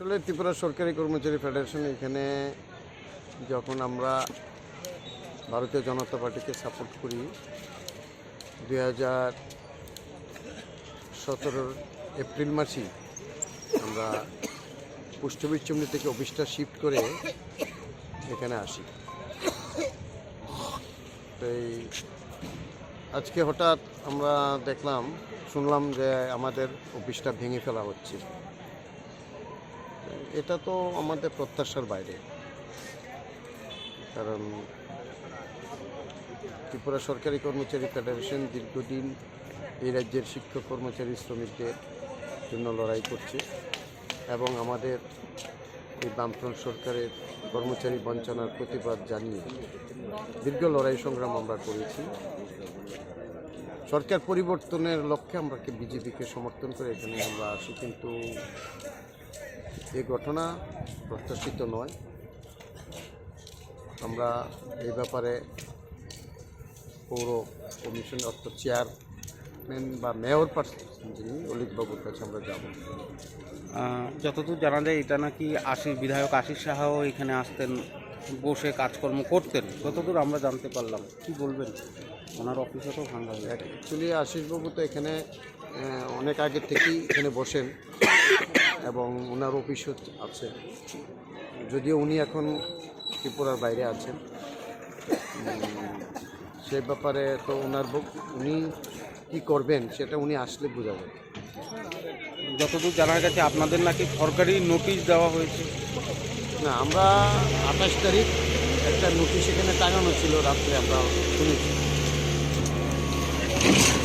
আসলে ত্রিপুরা সরকারি কর্মচারী ফেডারেশন এখানে যখন আমরা ভারতীয় জনতা পার্টিকে সাপোর্ট করি, দুই হাজার সতেরোর এপ্রিল মাসেই আমরা পুষ্টবিচ্ছমনি থেকে অফিসটা শিফট করে এখানে আসি। তো এই আজকে হঠাৎ আমরা দেখলাম, শুনলাম যে আমাদের অফিসটা ভেঙে ফেলা হচ্ছে। এটা তো আমাদের প্রত্যাশার বাইরে। কারণ ত্রিপুরা সরকারি কর্মচারী ফেডারেশন দীর্ঘদিন এই রাজ্যের শিক্ষক কর্মচারী শ্রমিকদের জন্য লড়াই করছে এবং আমাদের এই বামফ্রন্ট সরকারের কর্মচারী বঞ্চনার প্রতিবাদ জানিয়ে দীর্ঘ লড়াই সংগ্রাম আমরা করেছি। সরকার পরিবর্তনের লক্ষ্যে আমরা বিজেপিকে সমর্থন করে এখানে আমরা আসি কিন্তু এই ঘটনা প্রত্যাশিত নয়। আমরা এই ব্যাপারে পৌর কমিশন অর্থাৎ চেয়ারম্যান বা মেয়র পার্সন যিনি অলিকবাবুর কাছে আমরা যাব। যতদূর জানা যায় এটা নাকি আশিস বিধায়ক আশিস সাহাও এখানে আসতেন বসে কাজকর্ম করতেন। যতদূর আমরা জানতে পারলাম কি বলবেন? ওনার অফিসে তো ভাঙা হয়ে। অ্যাকচুয়ালি আশিসবাবু তো এখানে অনেক আগে থেকেই এখানে বসেন। এবং ওনার অফিসও আছে। যদিও উনি এখন ত্রিপুরার বাইরে আছেন। সে ব্যাপারে তো ওনার বক- উনি কী করবেন সেটা উনি আসলে বোঝা যাবে যতদূর জানা গেছে আপনাদের নাকি সরকারি নোটিশ দেওয়া হয়েছে। না আমরা আঠাশ তারিখ একটা নোটিশ এখানে টাঙানো ছিল রাত্রে আমরা শুনেছি।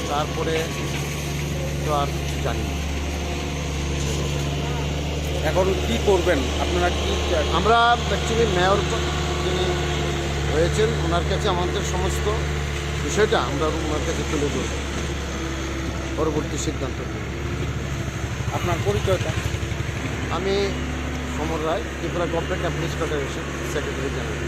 তারপরে তো আর জানি না। এখন কি করবেন? আপনারা কি আমরা অ্যাকচুয়ালি মেয়র যিনি হয়েছেন ওনার কাছে আমাদের সমস্ত বিষয়টা আমরা ওনার কাছে তুলে ধরব। পরবর্তী সিদ্ধান্ত আপনার পরিচয়টা? আমি Samar Roy Tripura government employees federation secretary general